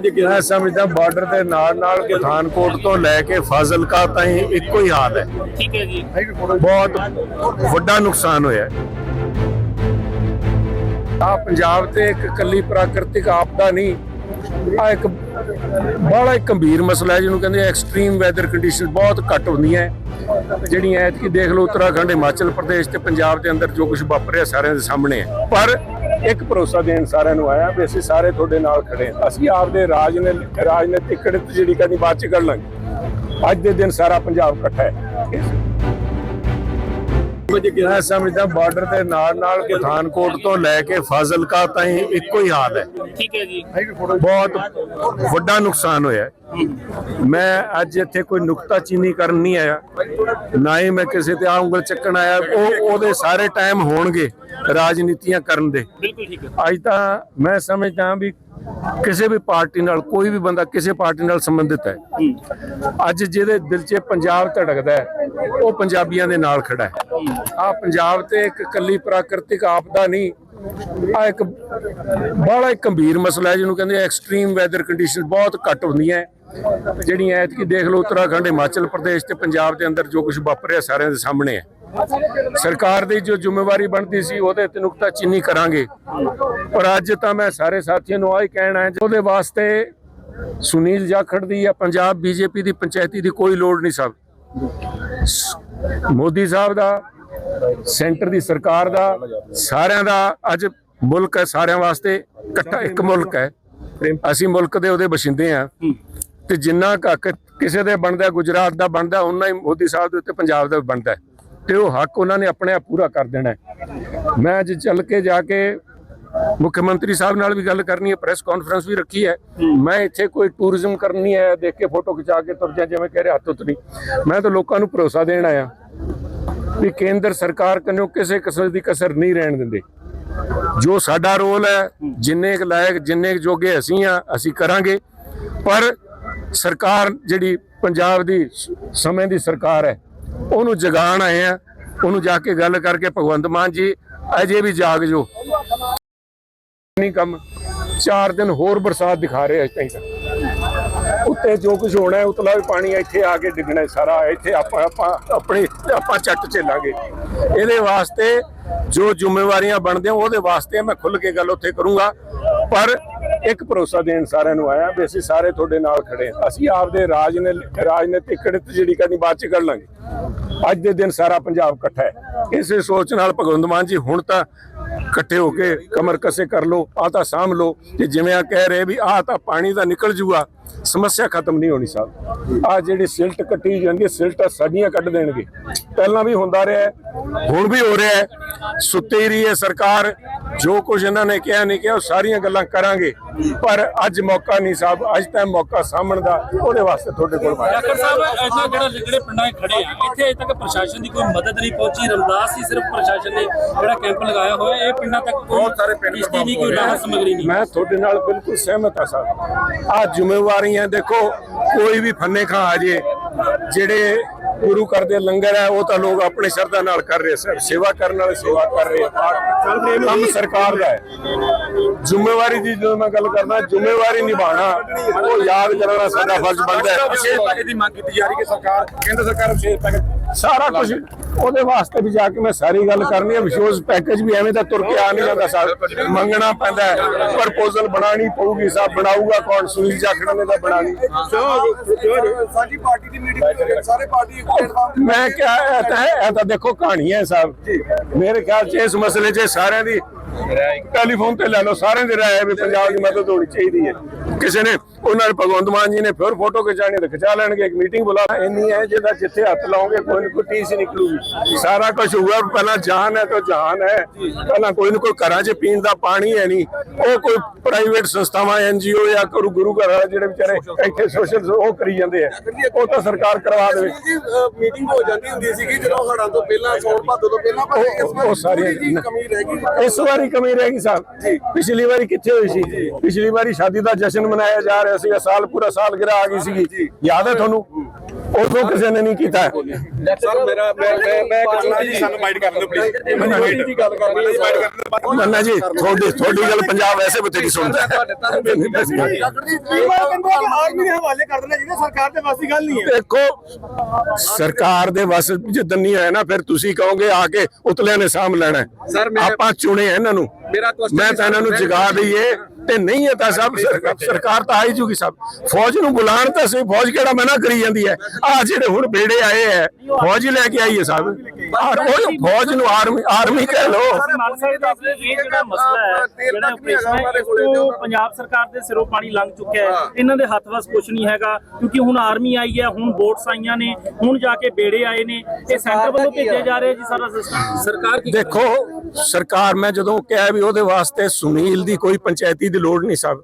ਮੈਂ ਸਮਝਦਾ ਬਾਰਡਰ ਦੇ ਨਾਲ ਨਾਲ ਪਠਾਨਕੋਟ ਤੋਂ ਲੈ ਕੇ ਫਾਜ਼ਿਲਕਾ ਤਾਈਂ ਇੱਕੋ ਹੀ ਹਾਲ ਹੈ। ਠੀਕ ਹੈ ਜੀ। ਬਹੁਤ ਵੱਡਾ ਨੁਕਸਾਨ ਹੋਇਆ ਆ ਪੰਜਾਬ ਤੇ ਇੱਕ ਕੱਲੀ ਪ੍ਰਾਕਿਰਤਿਕ ਆਪਦਾ ਨਹੀਂ ਆ ਇੱਕ ਬੜਾ ਇੱਕ ਗੰਭੀਰ ਮਸਲਾ ਹੈ ਜਿਹਨੂੰ ਕਹਿੰਦੇ ਐਕਸਟ੍ਰੀਮ ਵੈਦਰ ਕੰਡੀਸ਼ਨ ਬਹੁਤ ਘੱਟ ਹੁੰਦੀਆਂ ਹੈ। ਜਿਹੜੀਆਂ ਐਤਕੀ ਦੇਖ ਲਓ ਉੱਤਰਾਖੰਡ ਹਿਮਾਚਲ ਪ੍ਰਦੇਸ਼ ਤੇ ਪੰਜਾਬ ਦੇ ਅੰਦਰ ਜੋ ਕੁਝ ਵਾਪਰਿਆ ਸਾਰਿਆਂ ਦੇ ਸਾਹਮਣੇ ਹੈ। ਪਰ ਇੱਕ ਭਰੋਸਾ ਦੇਣ ਸਾਰਿਆਂ ਨੂੰ ਆਇਆ ਵੀ ਅਸੀਂ ਸਾਰੇ ਤੁਹਾਡੇ ਨਾਲ ਖੜੇ ਹਾਂ। ਅਸੀਂ ਆਪਦੇ ਰਾਜ ਨੇ ਰਾਜਨੀਤਿਕ ਕੜਿਤ ਜਿਹੜੀ ਕਦੀ ਬਾਅਦ ਚ ਕਰ ਲਾਂਗੇ। ਅੱਜ ਦੇ ਦਿਨ ਸਾਰਾ ਪੰਜਾਬ ਇਕੱਠਾ ਹੈ। ਮੈਂ ਸਮਝਦਾ ਬਾਰਡਰ ਦੇ ਨਾਲ ਨਾਲ ਪਠਾਨਕੋਟ ਤੋਂ ਲੈ ਕੇ ਫਾਜ਼ਿਲਕਾ ਤਾਈਂ ਇੱਕੋ ਹੀ ਹਾਲ ਹੈ। ਠੀਕ ਹੈ ਜੀ। ਬਹੁਤ ਵੱਡਾ ਨੁਕਸਾਨ ਹੋਇਆ ਹੈ। ਮੈਂ ਅੱਜ ਇੱਥੇ ਕੋਈ ਨੁਕਤਾਚੀਨੀ ਕਰਨ ਨਹੀਂ ਆਇਆ। ਨਾ ਹੀ ਮੈਂ ਕਿਸੇ ਤੇ ਆ ਉਂਗਲ ਚੱਕਣ ਆਇਆ। ਉਹ ਉਹਦੇ ਸਾਰੇ ਟਾਈਮ ਹੋਣਗੇ। ਰਾਜਨੀਤੀਆਂ ਕਰਨ ਦੇ। ਬਿਲਕੁਲ ਠੀਕ ਹੈ। ਅੱਜ ਤਾਂ ਮੈਂ ਸਮਝਦਾ ਵੀ ਕਿਸੇ ਵੀ ਪਾਰਟੀ ਨਾਲ ਕੋਈ ਵੀ ਬੰਦਾ ਕਿਸੇ ਪਾਰਟੀ ਨਾਲ ਸੰਬੰਧਿਤ ਹੈ। ਅੱਜ ਜਿਹਦੇ ਦਿਲ 'ਚ ਪੰਜਾਬ ਧੜਕਦਾ ਹੈ ਉਹ ਪੰਜਾਬੀਆਂ ਦੇ ਨਾਲ ਖੜਾ ਹੈ। ਆ ਪੰਜਾਬ ਤੇ ਇੱਕ ਕੱਲੀ ਪ੍ਰਾਕਿਰਤਿਕ ਆਪਦਾ ਨਹੀਂ ਆ ਇੱਕ ਬੜਾ ਗੰਭੀਰ ਮਸਲਾ ਹੈ ਜਿਹਨੂੰ ਕਹਿੰਦੇ ਐਕਸਟ੍ਰੀਮ ਵੈਦਰ ਕੰਡੀਸ਼ਨ ਬਹੁਤ ਘੱਟ ਹੁੰਦੀਆਂ। ਜਿਹੜੀਆਂ ਐਤਕੀ ਦੇਖ ਲਓ ਉੱਤਰਾਖੰਡ ਹਿਮਾਚਲ ਪ੍ਰਦੇਸ਼ ਤੇ ਪੰਜਾਬ ਦੇ ਅੰਦਰ ਜੋ ਕੁਝ ਵਾਪਰਿਆ ਸਾਰਿਆਂ ਦੇ ਸਾਹਮਣੇ ਹੈ। ਸਰਕਾਰ ਦੀ ਜੋ ਜ਼ਿੰਮੇਵਾਰੀ ਬਣਦੀ ਸੀ, ਉਹਦੇ ਤੇ ਨੁਕਤਾ ਚੀਨੀ ਕਰਾਂਗੇ। ਪਰ ਅੱਜ ਤਾਂ ਮੈਂ ਸਾਰੇ ਸਾਥੀਆਂ ਨੂੰ ਆਹੀ ਕਹਿਣਾ ਹੈ ਉਹਦੇ ਵਾਸਤੇ ਸੁਨੀਲ ਜਾਖੜ ਦੀ ਜਾਂ ਪੰਜਾਬ ਬੀਜੇਪੀ ਦੀ ਪੰਚਾਇਤੀ ਦੀ ਕੋਈ ਲੋੜ ਨਹੀਂ ਸਭ। ਮੋਦੀ ਸਾਹਿਬ ਦਾ, ਸੈਂਟਰ ਦੀ ਸਰਕਾਰ ਦਾ, ਸਾਰਿਆਂ ਦਾ ਅੱਜ ਮੁਲਕ ਹੈ, ਸਾਰਿਆਂ ਵਾਸਤੇ ਇਕੱਠਾ ਇੱਕ ਮੁਲਕ ਹੈ। ਅਸੀਂ ਮੁਲਕ ਦੇ ਉਹਦੇ ਬਸ਼ਿੰਦੇ ਆ ਤੇ ਜਿੰਨਾ ਕੁ ਹੱਕ ਕਿਸੇ ਦੇ ਬਣਦਾ, ਗੁਜਰਾਤ ਦਾ ਬਣਦਾ ਉਹਨਾਂ ਹੀ ਮੋਦੀ ਸਾਹਿਬ ਦੇ ਉੱਤੇ, ਪੰਜਾਬ ਦਾ ਬਣਦਾ ਤੇ ਉਹ ਹੱਕ ਉਹਨਾਂ ਨੇ ਆਪਣੇ ਆਪ ਪੂਰਾ ਕਰ ਦੇਣਾ ਮੈਂ ਅੱਜ ਚੱਲ ਕੇ ਜਾ ਕੇ ਮੁੱਖ ਮੰਤਰੀ ਸਾਹਿਬ ਨਾਲ ਵੀ ਗੱਲ ਕਰਨੀ ਹੈ ਪ੍ਰੈਸ ਕਾਨਫਰੰਸ ਵੀ ਰੱਖੀ ਹੈ। ਮੈਂ ਇੱਥੇ ਕੋਈ ਟੂਰਿਜ਼ਮ ਕਰਨੀ ਹੈ, ਦੇਖ ਕੇ ਫੋਟੋ ਖਿਚਾ ਕੇ ਤੁਰ ਜਾ ਜਿਵੇਂ ਕਹਿ ਰਿਹਾ, ਹੱਥ ਉਤਰੀ। ਮੈਂ ਤਾਂ ਲੋਕਾਂ ਨੂੰ ਭਰੋਸਾ ਦੇਣ ਆਇਆ ਵੀ ਕੇਂਦਰ ਸਰਕਾਰ ਕੰਨੋਂ ਕਿਸੇ ਕਿਸਮ ਦੀ ਕਸਰ ਨਹੀਂ ਰਹਿਣ ਦਿੰਦੇ। ਜੋ ਸਾਡਾ ਰੋਲ ਹੈ, ਜਿੰਨੇ ਕੁ ਲਾਇਕ, ਜਿੰਨੇ ਕੁ ਜੋਗੇ ਅਸੀਂ ਆ ਅਸੀਂ ਕਰਾਂਗੇ। ਪਰ ਸਰਕਾਰ ਜਿਹੜੀ ਪੰਜਾਬ ਦੀ ਸਮੇਂ ਦੀ ਸਰਕਾਰ ਹੈ, ਉਹਨੂੰ ਜਗਾਣ ਆਏ ਆ ਉਹਨੂੰ ਜਾ ਕੇ ਗੱਲ ਕਰਕੇ ਭਗਵੰਤ ਮਾਨ ਜੀ, ਅਜੇ ਵੀ ਜਾਗ ਜੋ। ਨਹੀਂ ਕੰਮ। 4 ਦਿਨ ਹੋਰ ਬਰਸਾਤ ਦਿਖਾ ਰਹੇ ਅਜ ਤਾਈਂ ਉੱਤੇ ਜੋ ਕੁਝ ਹੋਣਾ ਹੈ, ਉਤਲਾ ਵੀ ਪਾਣੀ ਇੱਥੇ ਆ ਕੇ ਡਿੱਗਣਾ ਸਾਰਾ। ਇੱਥੇ ਆਪਾਂ ਆਪਾਂ ਆਪਣੇ ਆਪਾਂ ਚੱਟ ਝੇਲਾਂਗੇ। ਇਹਦੇ ਵਾਸਤੇ ਜੋ ਜ਼ਿੰਮੇਵਾਰੀਆਂ ਬਣਦੀਆਂ, ਉਹਦੇ ਵਾਸਤੇ ਮੈਂ ਖੁੱਲ ਕੇ ਗੱਲ ਉੱਥੇ ਕਰੂੰਗਾ। ਪਰ ਇੱਕ ਭਰੋਸਾ ਦੇਣ ਸਾਰਿਆਂ ਨੂੰ ਆਇਆ ਵੀ ਅਸੀਂ ਸਾਰੇ ਤੁਹਾਡੇ ਨਾਲ ਖੜੇ ਹਾਂ। ਅਸੀਂ ਆਪਦੇ ਰਾਜ ਨੇ ਰਾਜਨੀਤਿਕ ਕੜਿਤ ਜਿਹੜੀ ਕਰਨੀ, ਬਾਅਦ ਚ ਕਰ ਲਾਂਗੇ। ਅੱਜ ਦੇ ਦਿਨ ਸਾਰਾ ਪੰਜਾਬ ਇਕੱਠਾ ਹੈ। ਇਸੇ ਸੋਚ ਨਾਲ ਭਗਵੰਤ ਮਾਨ ਜੀ ਹੁਣ ਤਾਂ ਇਕੱਠੇ ਹੋ ਕੇ ਕਮਰ ਕਸੇ ਕਰ ਲੋ ਆ ਤਾਂ ਸਾਂਭ ਲੋ ਤੇ ਜਿਵੇਂ ਆ ਕਹਿ ਰਹੇ ਵੀ ਆ ਤਾਂ ਪਾਣੀ ਦਾ ਨਿਕਲ ਜੂਗਾ ਸਮੱਸਿਆ ਖਤਮ ਨਹੀਂ ਹੋਣੀ ਸਾਹਿਬ। ਆ ਜਿਹੜੀ ਸਿਲਟ ਕੱਟੀ ਜਾਂਦੀ ਹੈ ਸਿਲਟ ਸਾਡੀਆਂ ਕੱਢ ਦੇਣਗੇ। ਪਹਿਲਾਂ ਵੀ ਹੁੰਦਾ ਰਿਹਾ ਹੈ, ਹੁਣ ਵੀ ਹੋ ਰਿਹਾ ਹੈ। ਸੁੱਤੇ ਹੀ ਰਹੀ ਹੈ ਸਰਕਾਰ ਜੋ ਕੁਝ ਇਹਨਾਂ ਨੇ ਕਿਹਾ ਨਹੀਂ ਕਿਹਾ ਉਹ ਸਾਰੀਆਂ ਗੱਲਾਂ ਕਰਾਂਗੇ। ਪਰ ਅੱਜ ਮੌਕਾ ਨਹੀਂ ਸਾਹਿਬ ਅੱਜ ਤਾਂ ਮੌਕਾ ਸਾਹਮਣ ਦਾ ਉਹਦੇ ਵਾਸਤੇ ਤੁਹਾਡੇ ਕੋਲ ਆਇਆ। ਡਾਕਟਰ ਸਾਹਿਬ ਇੰਨਾ ਜਿਹੜਾ ਜਿਹੜੇ ਪਿੰਡਾਂ 'ਚ ਖੜੇ ਆ ਇੱਥੇ ਅਜੇ ਤੱਕ ਪ੍ਰਸ਼ਾਸਨ ਦੀ ਕੋਈ ਮਦਦ ਨਹੀਂ ਪਹੁੰਚੀ। ਰਮਦਾਸ ਹੀ ਸਿਰਫ ਪ੍ਰਸ਼ਾਸਨ ਨੇ ਜਿਹੜਾ ਕੈਂਪ ਲਗਾਇਆ ਹੋਇਆ ਇਹ ਪਿੰਡਾਂ ਤੱਕ ਕੋਈ ਬਹੁਤ ਸਾਰੇ ਪਿੰਡ ਨਹੀਂ ਕੋਈ ਰਾਹਤ ਸਮਗਰੀ ਨਹੀਂ। ਮੈਂ ਤੁਹਾਡੇ ਨਾਲ ਬਿਲਕੁਲ ਸਹਿਮਤ ਹਾਂ ਸਾਹਿਬ। ਆ ਜ਼ਿੰਮੇਵਾਰੀਆਂ ਦੇਖੋ, ਕੋਈ ਵੀ ਫੰਨੇ ਖਾਂ ਆ ਜੇ, ਜਿਹੜੇ ਗੁਰੂ ਘਰ ਦੇ ਲੰਗਰ ਹੈ, ਉਹ ਤਾਂ ਲੋਕ ਆਪਣੇ ਸ਼ਰਧਾ ਨਾਲ ਕਰ ਰਹੇ ਸਰ, ਸੇਵਾ ਕਰਨ ਵਾਲੇ ਸੇਵਾ ਕਰ ਰਹੇ ਆ। ਕੰਮ ਸਰਕਾਰ ਦਾ ਹੈ। ਜ਼ਿੰਮੇਵਾਰੀ ਦੀ ਜਦੋਂ ਮੈਂ ਗੱਲ ਕਰਦਾ, ਜ਼ਿੰਮੇਵਾਰੀ ਨਿਭਾਉਣਾ, ਉਹ ਯਾਦ ਕਰਨਾ ਸਾਡਾ ਫਰਜ਼ ਬਣਦਾ ਹੈ। ਵਿਸ਼ੇਸ਼ ਪੈਕੇਜ ਦੀ ਮੰਗ ਕੀਤੀ ਜਾ ਰਹੀ ਹੈ ਸਰਕਾਰ, ਕੇਂਦਰ ਸਰਕਾਰ ਵਿਸ਼ੇਸ਼ ਪੈਕੇਜ ਸਾਰਾ ਕੁਝ ਉਹਦੇ ਵਾਸਤੇ ਵੀ ਜਾ ਕੇ ਮੈਂ ਸਾਰੀ ਗੱਲ ਕਰਨੀ ਹੈ ਵਿਸ਼ੋਸ ਪੈਕੇਜ ਵੀ ਐਵੇਂ ਤਾਂ ਤੁਰ ਕੇ ਆ ਨਹੀਂ ਜਾਂਦਾ ਸਾਹਿਬ ਮੰਗਣਾ ਪੈਂਦਾ ਹੈ ਪ੍ਰਪੋਜ਼ਲ ਬਣਾਣੀ ਪਊਗੀ ਸਾਹਿਬ ਬਣਾਊਗਾ ਕੌਣ ਸੁਨੀਲ ਜਾਖੜ ਨੇ ਤਾਂ ਬਣਾਣੀ ਸਾਡੀ ਪਾਰਟੀ ਦੀ ਮੀਟਿੰਗ ਸਾਰੇ ਪਾਰਟੀ ਮੈਂ ਕਿਹਾ ਇਹ ਤਾਂ ਇਹ ਤਾਂ ਦੇਖੋ ਕਹਾਣੀ ਹੈ ਸਾਹਿਬ ਮੇਰੇ ਖਿਆਲ 'ਚ ਇਸ ਮਸਲੇ 'ਚ ਸਾਰਿਆਂ ਦੀ ਟੈਲੀਫੋਨ ਤੇ ਲੈ ਲਓ ਸਾਰਿਆਂ ਦੀ ਰਾਏ ਵੀ ਪੰਜਾਬ ਦੀ ਮਦਦ ਹੋਣੀ ਚਾਹੀਦੀ ਹੈ। ਕਿਸੇ ਨੇ ਉਹਨਾਂ ਨੇ ਭਗਵੰਤ ਮਾਨ ਜੀ ਨੇ ਫਿਰ ਫੋਟੋ ਖਿਚਾਣੀ ਤੇ ਖਿਚਾ ਲੈਣਗੇ ਇੱਕ ਮੀਟਿੰਗ ਬੁਲਾ ਇੰਨੀ ਹੈ ਜਿਹਦਾ ਜਿੱਥੇ ਹੱਥ ਲਾਓਗੇ ਕੋਈ ਨਾ ਕੋਈ ਟੀਸ ਨਿਕਲੂਗੀ। ਸਾਰਾ ਕੁਝ ਹੋਊਗਾ ਪਹਿਲਾਂ ਜਾਨ ਹੈ ਤਾਂ ਜਾਨ ਹੈ। ਪਹਿਲਾਂ ਕੋਈ ਨਾ ਕੋਈ ਘਰਾਂ 'ਚ ਪੀਣ ਦਾ ਪਾਣੀ ਹੈ ਨਹੀਂ। ਉਹ ਕੋਈ ਪ੍ਰਾਈਵੇਟ ਸੰਸਥਾਵਾਂ ਐਨਜੀਓ ਜਾਂ ਕਰੂ ਗੁਰੂ ਘਰ ਵਾਲੇ ਜਿਹੜੇ ਵਿਚਾਰੇ ਇੱਥੇ ਸੋਸ਼ਲ ਉਹ ਕਰੀ ਜਾਂਦੇ ਆ। ਉਹ ਤਾਂ ਸਰਕਾਰ ਕਰਵਾ ਦੇਵੇ। ਮੀਟਿੰਗ ਹੋ ਜਾਂਦੀ ਹੁੰਦੀ ਸੀਗੀ ਜਦੋਂ ਹੜਾਂ ਤੋਂ ਪਹਿਲਾਂ ਸੌਣ ਭਾਦੋ ਤੋਂ ਪਹਿਲਾਂ ਪਰ ਇਸ ਵਾਰ ਜਿਹੀ ਕਮੀ ਰਹਿ ਗਈ ਇਸ ਵਾਰੀ ਕਮੀ ਰਹਿ ਗਈ ਸਾਹਿਬ ਪਿਛਲੀ ਵਾਰੀ ਕਿੱਥੇ ਹੋਈ ਸੀ? ਪਿਛਲੀ ਵਾਰੀ ਸ਼ਾਦੀ ਦਾ ਜਸ਼ਨ ਮਨਾਇਆ ਜਾ ਰਿਹਾ ਸੀਗਾ ਸਾਲ ਪੂਰਾ ਸਾਲ ਗਿਰਾ ਆ ਗਈ ਸੀਗੀ। ਯਾਦ ਹੈ ਤੁਹਾਨੂੰ? ਉਦੋਂ ਕਿਸੇ ਨੇ ਨਹੀਂ ਕੀਤਾ। ਸਰ ਮੇਰਾ ਮੈਂ ਮੈਂ ਮੈਂ ਕਹਿਣਾ ਜੀ ਸਾਨੂੰ ਬਾਈਟ ਕਰਨ ਦਿਓ ਪਲੀਜ਼ ਮੈਨੂੰ ਗੱਲ ਦਿਓ ਜੀ ਤੁਹਾਡੀ ਤੁਹਾਡੀ ਗੱਲ ਪੰਜਾਬ ਵੈਸੇ ਬਥੇਰੀ ਸੁਣਦਾ। ਹੈ ਆਰਮੀ ਦੇ ਹਵਾਲੇ ਕਰ ਦੇਣਾ ਜਿਹਨੇ ਸਰਕਾਰ ਦੇ ਵਾਸੀ ਗੱਲ ਨਹੀਂ ਦੇਖੋ ਸਰਕਾਰ ਦੇ ਵਸ ਜਿੱਦਨ ਨਹੀਂ ਹੈ ਨਾ ਫਿਰ ਤੁਸੀਂ ਕਹੋਗੇ ਆ ਕੇ ਉਤਲਿਆਂ ਨੇ ਸਾਂਭ ਲੈਣਾ। ਆਪਾਂ ਚੁਣੇ ਆ ਇਹਨਾਂ ਨੂੰ। ਮੇਰਾ ਮੈਂ ਤਾਂ ਇਹਨਾਂ ਨੂੰ ਜਗਾ ਦਈਏ ਤੇ ਨਹੀਂ ਹੈ ਤਾਂ ਸਭ ਸਰਕਾਰ ਸਰਕਾਰ ਤਾਂ ਆਈ ਜੂਗੀ ਸਭ। ਫੌਜ ਨੂੰ ਬੁਲਾਣ ਤਾਂ ਸਹੀ ਫੌਜ ਕਿਹੜਾ ਮਨਾ ਕਰੀ ਜਾਂਦੀ ਹੈ? ਆ ਜਿਹੜੇ ਹੁਣ ਬੇੜੇ ਆਏ ਹੈ ਫੌਜ ਹੀ ਲੈ ਕੇ ਆਈ ਹੈ ਸਭ। ਆਰ ਉਹ ਫੌਜ ਨੂੰ ਆਰਮੀ ਆਰਮੀ ਕਹਿ ਲੋ ਪੰਜਾਬ ਸਰਕਾਰ ਦੇ ਸਿਰੋਂ ਪਾਣੀ ਲੰਘ ਚੁੱਕਿਆ ਹੈ। ਇਹਨਾਂ ਦੇ ਹੱਥ ਵਸ ਕੁਝ ਨਹੀਂ ਹੈਗਾ ਕਿਉਂਕਿ ਹੁਣ ਆਰਮੀ ਆਈ ਹੈ ਹੁਣ ਬੋਟਸ ਆਈਆਂ ਨੇ ਹੁਣ ਜਾ ਕੇ ਬੇੜੇ ਆਏ ਨੇ। ਇਹ ਸੈਂਟਰ ਵੱਲੋਂ ਭੇਜਿਆ ਜਾ ਰਿਹਾ ਜੀ ਸਾਰਾ ਸਿਸਟਮ ਸਰਕਾਰ ਕੀ ਦੇਖੋ ਸਰਕਾਰ ਮੈਂ ਜਦੋਂ ਕਿਹਾ ਵੀ ਉਹਦੇ ਵਾਸਤੇ ਸੁਨੀਲ ਦੀ ਕੋਈ ਪੰਚਾਇਤੀ ਦੀ ਲੋੜ ਨਹੀਂ ਸਭ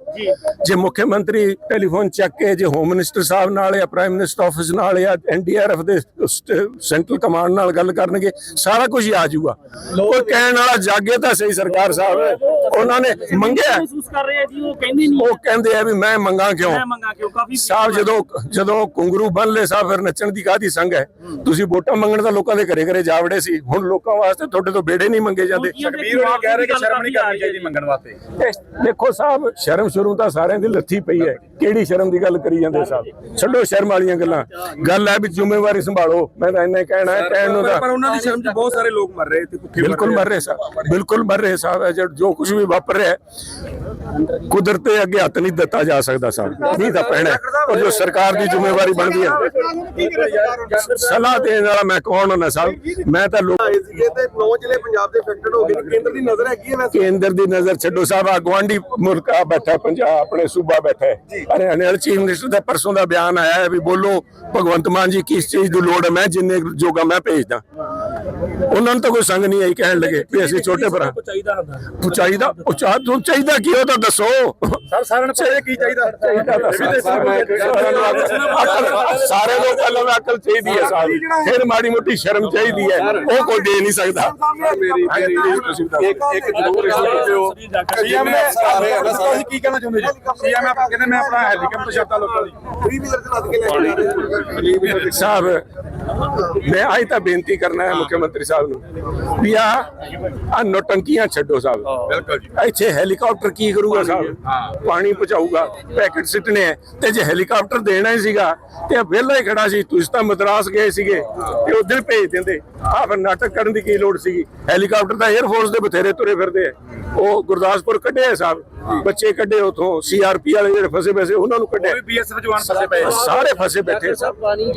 ਜੇ। ਮੁੱਖ ਮੰਤਰੀ ਟੈਲੀਫੋਨ ਚੱਕ ਕੇ ਜੇ ਹੋਮ ਮਿਨਿਸਟਰ ਸਾਹਿਬ ਨਾਲ ਜਾਂ ਪ੍ਰਾਈਮ ਮਿਨਿਸਟਰ ਆਫਿਸ ਨਾਲ ਜਾਂ ਐਨਡੀਆਰਐਫ ਦੇ ਸੈਂਟਰਲ ਕਮਾਂਡ ਨਾਲ ਗੱਲ ਕਰਨਗੇ ਸਾਰਾ ਕੁਝ ਆ ਜਾਊਗਾ। ਕੋਈ ਕਹਿਣ ਵਾਲਾ ਜਾਗੇ ਤਾਂ ਸਹੀ ਸਰਕਾਰ ਸਾਹਿਬ। ਉਹਨਾਂ ਨੇ ਮੰਗਿਆ। ਮਹਿਸੂਸ ਕਰ ਰਹੇ ਆ ਜੀ ਉਹ ਕਹਿੰਦੇ ਨਹੀਂ। ਉਹ ਕਹਿੰਦੇ ਆ ਵੀ ਮੈਂ ਮੰਗਾ ਕਿਉਂ? ਮੈਂ ਮੰਗਾ ਕਿਉਂ? ਕਾਫੀ ਸਾਹਿਬ ਜਦੋਂ ਜਦੋਂ ਕੁੰਗਰੂ ਬੰਨ ਲੈ ਸਾਹਿਬ ਫਿਰ ਨੱਚਣ ਦੀ ਕਾਹਦੀ ਸੰਗ ਹੈ? ਤੁਸੀਂ ਵੋਟਾਂ ਮੰਗਣ ਤਾਂ ਲੋਕਾਂ ਦੇ ਘਰੇ ਘਰੇ ਜਾ ਵੜੇ ਸੀ। ਹੁਣ ਲੋਕਾਂ ਵਾਸਤੇ ਤੁਹਾਡੇ ਤੋਂ ਬੇੜੇ ਨਹੀਂ ਮੰਗੇ ਜਾਂਦੇ। ਵੀਰ ਉਹ ਕਹਿ ਰਹੇ ਕਿ ਸ਼ਰਮ ਨਹੀਂ ਕਰਨੀ ਚਾਹੀਦੀ ਮੰਗਣ ਵਾਸਤੇ। ਇਹ ਦੇਖੋ ਸਾਹਿਬ ਸ਼ਰਮ ਸ਼ੁਰੂ ਤਾਂ ਸਾਰਿਆਂ ਦੀ ਲੱਥੀ ਪਈ ਹੈ। ਕਿਹੜੀ ਸ਼ਰਮ ਦੀ ਗੱਲ ਕਰੀ ਜਾਂਦੇ ਸਾਹਿਬ? ਛੱਡੋ ਸ਼ਰਮ ਵਾਲੀਆਂ ਗੱਲਾਂ। ਗੱਲ ਹੈ ਵੀ ਜ਼ਿੰਮੇਵਾਰੀ ਸੰਭਾਲੋ। ਮੈਂ ਤਾਂ ਇੰਨਾ ਕਹਿਣਾ ਹੈ ਕਹਿਣ ਨੂੰ ਤਾਂ ਪਰ ਉਹਨਾਂ ਦੀ ਸ਼ਰਮ 'ਚ ਬਹੁਤ ਸਾਰੇ ਲੋਕ ਮਰ ਰਹੇ ਤੇ ਭੁੱਖੇ ਬਿਲਕੁਲ ਮਰ ਰਹੇ ਸਾਹਿਬ ਬਿਲਕੁਲ ਮਰ ਰਹੇ ਸਾਹਿਬ ਜੋ- ਕੁਝ ਵੀ ਵਾਪਰ ਰਿਹਾ ਹੈ, ਕੁਦਰਤ ਦੇ ਅੱਗੇ ਹੱਥ ਨਹੀਂ ਦਿੱਤਾ ਜਾ ਸਕਦਾ ਸਾਹਿਬ। ਨਹੀਂ ਤਾਂ ਪੈਣਾ ਹੈ। ਔਰ ਜੋ ਸਰਕਾਰ ਦੀ ਜ਼ਿੰਮੇਵਾਰੀ ਬਣਦੀ ਹੈ। ਸਲਾਹ ਦੇਣ ਵਾਲਾ ਮੈਂ ਕੌਣ ਹੁੰਦਾ ਸਾਹਿਬ? ਮੈਂ ਤਾਂ ਲੋਕ ਆਏ ਸੀਗੇ ਤੇ ਨੌ ਜ਼ਿਲ੍ਹੇ ਪੰਜਾਬ ਦੇ ਅਫੈਕਟਡ ਹੋ ਗਏ। ਨੇ ਕੇਂਦਰ ਦੀ ਨਜ਼ਰ ਹੈਗੀ ਹੈ ਵੈਸੇ? ਕੇਂਦਰ ਦੀ ਨਜ਼ਰ ਛੱਡੋ ਸਾਹਿਬ ਆ ਗਵਾਂਢੀ ਮੁਲਕ ਆ ਬੈਠਾ ਪੰਜਾਬ ਆਪਣੇ ਸੂਬਾ ਬੈਠਾ ਹੈ। ਹਰਿਆਣੇ ਵਾਲੇ ਚੀਫ ਮਿਨਿਸਟਰ ਦਾ ਪਰਸੋਂ ਦਾ ਬਿਆਨ ਆਇਆ ਹੈ ਵੀ ਬੋਲੋ ਭਗਵੰਤ ਮਾਨ ਜੀ ਕਿਸ ਚੀਜ਼ ਦੀ ਲੋੜ ਹੈ? ਮੈਂ ਜਿੰਨੇ ਜੋਗਾ ਮੈਂ ਭੇਜਦਾ। ਉਹਨਾਂ ਨੂੰ ਤਾਂ ਕੋਈ ਸੰਗ ਨਹੀਂ ਆਈ ਕਹਿਣ ਲੱਗੇ ਵੀ ਅਸੀਂ ਛੋਟੇ ਭਰਾ ਚਾਹੀਦਾ ਹੁੰਦਾ ਤੂੰ ਚਾਹੀਦਾ ਉਹ ਚਾਹ ਤੂੰ ਚਾਹੀਦਾ ਕੀ ਉਹ ਤਾਂ ਦੱਸੋ ਸਰ ਸਾਰਿਆਂ ਨੂੰ ਪਤਾ ਕੀ ਚਾਹੀਦਾ ਚਾਹੀਦਾ ਨੂੰ ਸਾਰੇ ਲੋਕ ਪਹਿਲਾਂ ਤਾਂ ਅਕਲ ਚਾਹੀਦੀ ਹੈ ਸਾਹਿਬ ਫਿਰ ਮਾੜੀ ਮੋਟੀ ਸ਼ਰਮ ਚਾਹੀਦੀ ਹੈ ਉਹ ਕੋਈ ਦੇ ਨਹੀਂ ਸਕਦਾ ਮੇਰੀ ਮੇਰੀ ਇੱਕ ਇੱਕ ਜ਼ਰੂਰ ਇਸ ਦਿਓ ਸੀਐਮ ਨੇ ਸਾਰੇ ਹੈ ਨਾ ਸਾਰੇ ਕੀ ਕਹਿਣਾ ਚਾਹੁੰਦੇ ਜੀ ਸੀਐਮ ਆਪਾਂ ਕਹਿੰਦੇ ਮੈਂ ਆਪਣਾ ਹੈਲੀਕਾਪਟਰ ਛੱਡਤਾ ਲੋਕਾਂ ਦੀ ਫ੍ਰੀ ਵੀਲਰ ਤੇ ਲੱਦ ਕੇ ਲੈ ਕੇ ਸਾਹਿਬ ਮੈਂ ਅੱਜ ਤਾਂ ਬੇਨਤੀ ਕਰਨਾ ਹੈ ਮੁੱਖ ਮੰਤਰੀ ਸਾਹਿਬ ਨੂੰ ਵੀ ਆ ਆ ਨੋਟੰਕੀਆਂ ਛੱਡੋ ਸਾਹਿਬ। ਬਿਲਕੁਲ ਜੀ। ਇੱਥੇ ਹੈਲੀਕਾਪਟਰ ਕੀ ਕਰੂਗਾ ਸਾਹਿਬ? ਪਾਣੀ ਪਹੁੰਚਾਊਗਾ ਪੈਕੇਟ ਸਿੱਟਣੇ ਤੇ ਜੇ ਹੈਲੀਕਾਪਟਰ ਦੇਣਾ ਹੀ ਸੀਗਾ ਤੇ ਵਿਹਲਾ ਹੀ ਖੜਾ ਸੀ। ਤੁਸੀਂ ਤਾਂ ਮਦਰਾਸ ਗਏ ਸੀਗੇ ਤੇ ਉਧਰ ਭੇਜ ਦਿੰਦੇ। ਆ ਫਿਰ ਨਾਟਕ ਕਰਨ ਦੀ ਕੀ ਲੋੜ ਸੀਗੀ? ਹੈਲੀਕਾਪਟਰ ਤਾਂ 에ਅਰ ਫੋਰਸ ਦੇ ਬਥੇਰੇ ਤੁਰੇ ਫਿਰਦੇ ਆ। ਉਹ ਗੁਰਦਾਸਪੁਰ ਕੱਢੇ ਆ ਸਾਹਿਬ। ਬੱਚੇ ਕੱਢੇ ਉਥੋਂ ਸੀਆਰਪੀ ਵਾਲੇ ਜਿਹੜੇ ਫਸੇ ਪੈਸੇ ਉਹਨਾਂ ਨੂੰ ਕੱਢੇ ਬੀਐਸਐਫ ਜਵਾਨ ਫਸੇ ਪਏ ਸਾਰੇ ਫਸੇ ਬੈਠੇ। ਸਾਹਿਬ